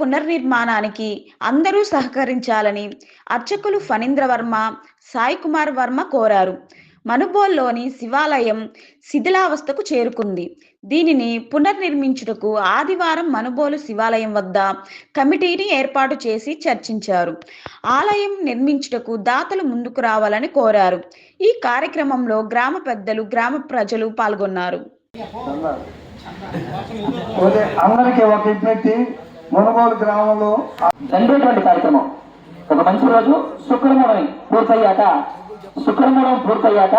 పునర్నిర్మాణానికి అందరూ సహకరించాలని అర్చకులు ఫణీంద్ర వర్మ సాయి కుమార్ వర్మ కోరారు. మనుబోల్లోని శివాలయం శిథిలావస్థకు చేరుకుంది. దీనిని పునర్నిర్మించుటకు ఆదివారం మనుబోలు శివాలయం వద్ద కమిటీని ఏర్పాటు చేసి చర్చించారు. ఆలయం నిర్మించుటకు దాతలు ముందుకు రావాలని కోరారు. ఈ కార్యక్రమంలో గ్రామ పెద్దలు గ్రామ ప్రజలు పాల్గొన్నారు. అందరికీ ఒక విజ్ఞప్తి. మునుగోలు గ్రామంలో రెండోటువంటి కార్యక్రమం. ఒక మంచి రోజు శుక్రమూఢం పూర్తయ్యాక శుక్రమూఢం పూర్తయ్యాక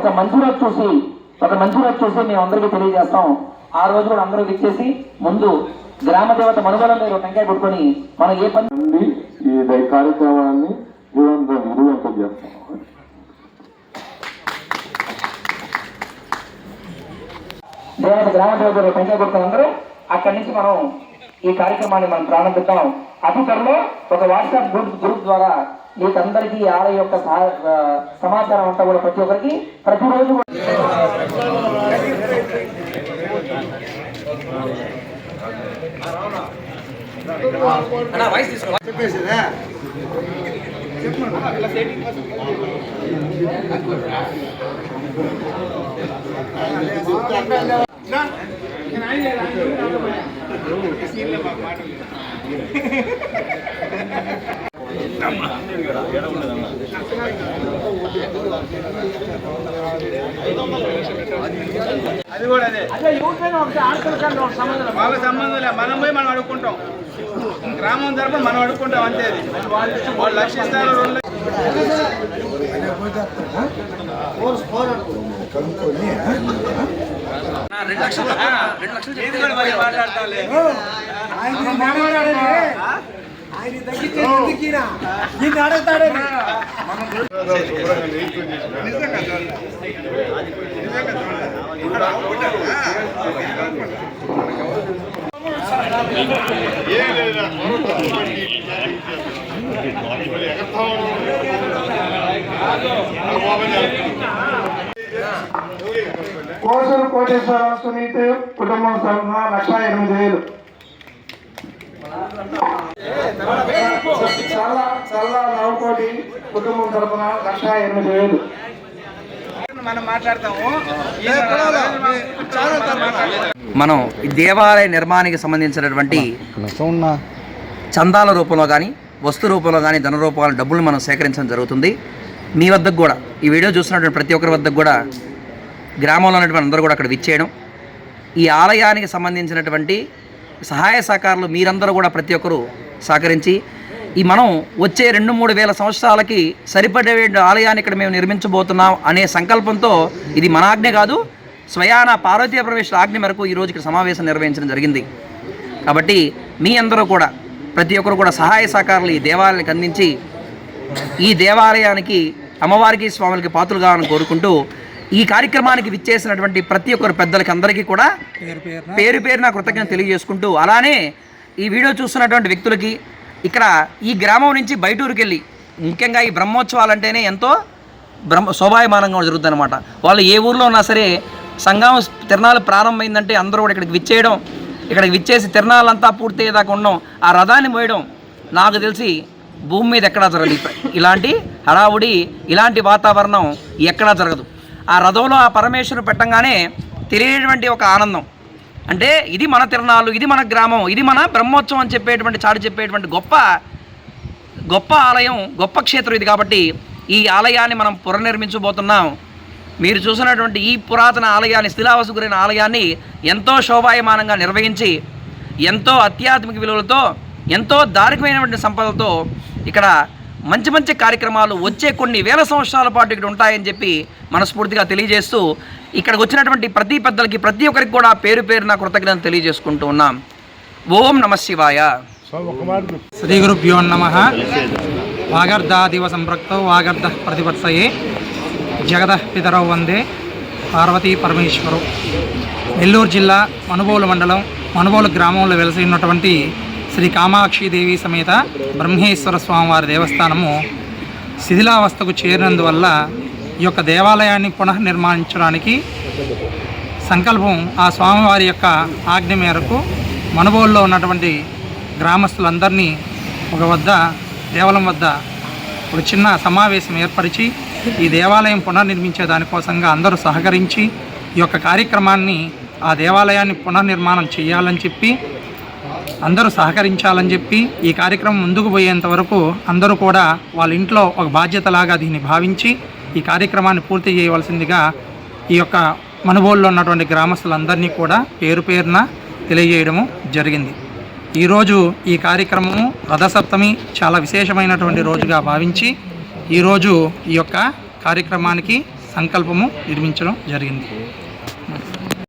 ఒక మంచి రోజు చూసి ఒక మంచి రోజు చూసి మేము అందరికీ తెలియజేస్తాం. ఆ రోజు కూడా అందరూ ఇచ్చేసి ముందు గ్రామ దేవత మనుగోళం మీరు టెంకాయ కొట్టుకొని మనం ఏ పని ఈ కార్యక్రమాన్ని విజయవంతం విజయవంతం చేస్తాం. దేవత గ్రామ దేవత టెంకాయ కొట్టుకుని అందరూ అక్కడి నుంచి మనం ఈ కార్యక్రమాన్ని మనం ప్రారంభిద్దాం అతి త్వరలో ఒక వాట్సాప్ గ్రూప్ గ్రూప్ ద్వారా మీకు అందరికీ ఈ ఆలయ యొక్క సహా- ఆ, సమాచారం అంతా కూడా ప్రతి ఒక్కరికి ప్రతిరోజు కూడా అది కూడా అదే. వాళ్ళ సంబంధం లేదు. మనం పోయి మనం అడుక్కుంటాం. గ్రామం తరపున మనం అడుక్కుంటాం అంతే అది. వాళ్ళు లక్ష ఇస్తారు రెండు లక్షలు ఇది కూడా మరి మాట్లాడతాలే. నిజంగా చూడండి. కోసూరు కోటేశ్వర సునీత్ కుటుంబం తరఫున లక్ష ఎనిమిది వేలు. చల్ల చల్ల నవ్వుకోటి కుటుంబం తరఫున లక్ష ఎనిమిది వేలు. మనం మాట్లాడతాము. మనం దేవాలయ నిర్మాణానికి సంబంధించినటువంటి చందాల రూపంలో కానీ వస్తు రూపంలో కానీ ధన రూపంలో డబ్బులు మనం సేకరించడం జరుగుతుంది. మీ వద్దకు కూడా ఈ వీడియో చూసినటువంటి ప్రతి ఒక్కరి వద్దకు కూడా గ్రామంలో ఉన్నటువంటి అందరూ కూడా అక్కడ విచ్చేయడం. ఈ ఆలయానికి సంబంధించినటువంటి సహాయ సహకారాలు మీరందరూ కూడా ప్రతి ఒక్కరూ సహకరించి ఈ మనం వచ్చే రెండు మూడు వేల సంవత్సరాలకి సరిపడే ఆలయాన్ని ఇక్కడ మేము నిర్మించబోతున్నాం అనే సంకల్పంతో ఇది మన ఆజ్ఞ కాదు స్వయాన పార్వతీయ ప్రవేశ ఆజ్ఞ మేరకు ఈరోజు ఇక్కడ సమావేశం నిర్వహించడం జరిగింది. కాబట్టి మీ అందరూ కూడా ప్రతి ఒక్కరు కూడా సహాయ సహకారాలు ఈ దేవాలయానికి అందించి ఈ దేవాలయానికి అమ్మవారికి స్వాములకి పాత్రలు కావాలని కోరుకుంటూ ఈ కార్యక్రమానికి విచ్చేసినటువంటి ప్రతి ఒక్కరు పెద్దలకి అందరికీ కూడా పేరు పేరున కృతజ్ఞత తెలియజేసుకుంటూ అలానే ఈ వీడియో చూస్తున్నటువంటి వ్యక్తులకి ఇక్కడ ఈ గ్రామం నుంచి బయటూరుకి వెళ్ళి ముఖ్యంగా ఈ బ్రహ్మోత్సవాలు అంటేనే ఎంతో బ్రహ్మ శోభాయమానంగా జరుగుతుంది అనమాట వాళ్ళు ఏ ఊర్లో ఉన్నా సరే సంఘం తిరణాలు ప్రారంభమైందంటే అందరూ కూడా ఇక్కడికి విచ్చేయడం ఇక్కడికి విచ్చేసి తిరణాలంతా పూర్తయ్యేదాకా ఉండడం ఆ రథాన్ని మోయడం నాకు తెలిసి భూమి మీద ఎక్కడా జరగదు ఇలాంటి హడావుడి ఇలాంటి వాతావరణం ఎక్కడా జరగదు. ఆ రథంలో ఆ పరమేశ్వరుడు పెట్టంగానే తెలియనటువంటి ఒక ఆనందం. అంటే ఇది మన తిరణాలు ఇది మన గ్రామం ఇది మన బ్రహ్మోత్సవం అని చెప్పేటువంటి చాటు చెప్పేటువంటి గొప్ప గొప్ప ఆలయం గొప్ప క్షేత్రం ఇది కాబట్టి ఈ ఆలయాన్ని మనం పునర్నిర్మించబోతున్నాం. మీరు చూసినటువంటి ఈ పురాతన ఆలయాన్ని శిలావసు గురైన ఆలయాన్ని ఎంతో శోభాయమానంగా నిర్వహించి ఎంతో అత్యాత్మిక విలువలతో ఎంతో దారికమైనటువంటి సంపదలతో ఇక్కడ మంచి మంచి కార్యక్రమాలు వచ్చే కొన్ని వేల సంవత్సరాల పాటు ఇక్కడ ఉంటాయని చెప్పి మనస్ఫూర్తిగా తెలియజేస్తూ ఇక్కడికి వచ్చినటువంటి ప్రతి పెద్దలకి ప్రతి ఒక్కరికి కూడా పేరు పేరున కృతజ్ఞతలు తెలియజేసుకుంటూ ఉన్నాం. ఓం నమ శివాయ. శ్రీ గురుభ్యో నమ. వాగర్ధాదివ సంపృక్తౌ వాగర్ధ ప్రతిపత్సయే. జగద పితరౌ వందే పార్వతీ పరమేశ్వరు. నెల్లూరు జిల్లా మనుబోలు మండలం మనుబోలు గ్రామంలో వెలసి ఉన్నటువంటి శ్రీ కామాక్షిదేవి సమేత బ్రహ్మేశ్వర స్వామివారి దేవస్థానము శిథిలావస్థకు చేరినందువల్ల ఈ యొక్క దేవాలయాన్ని పునఃనిర్మించడానికి సంకల్పం ఆ స్వామివారి యొక్క ఆజ్ఞ మేరకు మనుబోలులో ఉన్నటువంటి గ్రామస్తులందరినీ ఒక వద్ద దేవాలయం వద్ద ఒక చిన్న సమావేశం ఏర్పరిచి ఈ దేవాలయం పునర్నిర్మించే దానికోసంగా అందరూ సహకరించి ఈ యొక్క కార్యక్రమాన్ని ఆ దేవాలయాన్ని పునర్నిర్మాణం చేయాలని చెప్పి అందరూ సహకరించాలని చెప్పి ఈ కార్యక్రమం ముందుకు పోయేంత వరకు అందరూ కూడా వాళ్ళ ఇంట్లో ఒక బాధ్యతలాగా దీన్ని భావించి ఈ కార్యక్రమాన్ని పూర్తి చేయవలసిందిగా ఈ యొక్క మనుబోల్లో ఉన్నటువంటి గ్రామస్తులందరినీ కూడా పేరు పేరున తెలియజేయడము జరిగింది. ఈరోజు ఈ కార్యక్రమము రథసప్తమి చాలా విశేషమైనటువంటి రోజుగా భావించి ఈరోజు ఈ యొక్క కార్యక్రమానికి సంకల్పము నిర్మించడం జరిగింది.